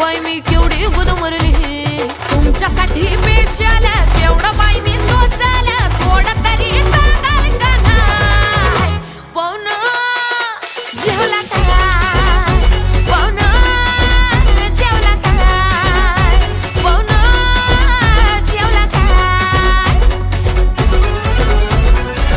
Bai me ಕೇವಡೆ ಬುದು Murali